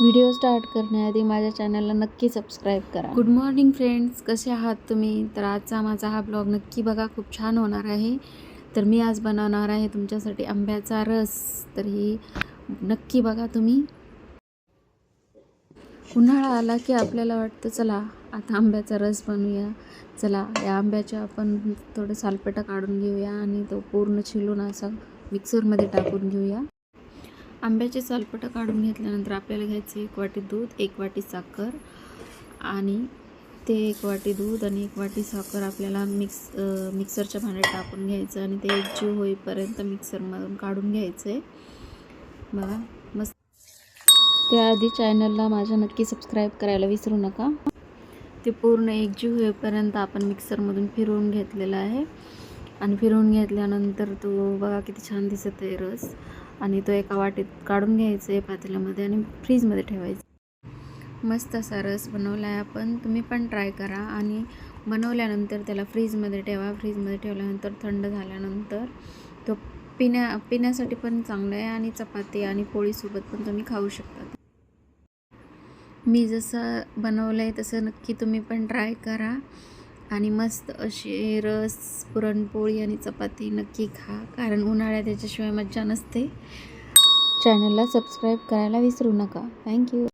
Video start करण्याआधी माझ्या चॅनलला नक्की सबस्क्राईब करा. गुड मॉर्निंग फ्रेंड्स कसे आहात तुम्ही? तर आजचा माझा हा ब्लॉग नक्की बघा. खूप छान होणार आहे. तर मी आज बनवणार आहे तुमच्यासाठी आंब्याचा रस. तर ही नक्की बघा तुम्ही. उन्हाळा आला की आपल्याला वाटतं चला आता आंब्याचा रस बनवूया. चला या आंब्याच्या आपण थोडं सालपेटा काढून घेऊया आणि तो पूर्ण छिलून असा मिक्सरमध्ये टाकून घेऊया. आंब्याचे सालपटं काढून घेतल्यानंतर आपल्याला घ्यायचं एक वाटी दूध एक वाटी साखर आणि ते एक वाटी दूध आणि एक वाटी साखर आपल्याला मिक्स मिक्सरच्या भांड्यात टाकून घ्यायचं आणि ते एकजीव होईपर्यंत मिक्सरमधून काढून घ्यायचं. आहे बघा मस्त. त्याआधी चॅनलला माझ्या नक्की सबस्क्राईब करायला विसरू नका. ते पूर्ण एकजीव होईपर्यंत आपण मिक्सरमधून फिरवून घेतलेला आहे. आणि फिरवून घेतल्यानंतर तो बघा किती छान दिसत आहे रस. आणि तो एका वाटीत काढून घ्यायचं आहे पातेल्यामध्ये आणि फ्रीजमध्ये ठेवायचं. मस्त असा रस बनवला आहे आपण. तुम्ही पण ट्राय करा आणि बनवल्यानंतर त्याला फ्रीजमध्ये ठेवा. फ्रीजमध्ये ठेवल्यानंतर थंड झाल्यानंतर तो पिण्या पिण्यासाठी पण चांगलं आहे आणि चपाती आणि पोळीसोबत पण तुम्ही खाऊ शकता. मी जसं बनवलं आहे तसं नक्की तुम्ही पण ट्राय करा. आणि मस्त अशी रस पुरणपोळी आणि चपाती नक्की खा कारण उन्हाळ्यात त्याच्याशिवाय मज्जा नसते. चॅनलला सबस्क्राईब करायला विसरू नका. थँक्यू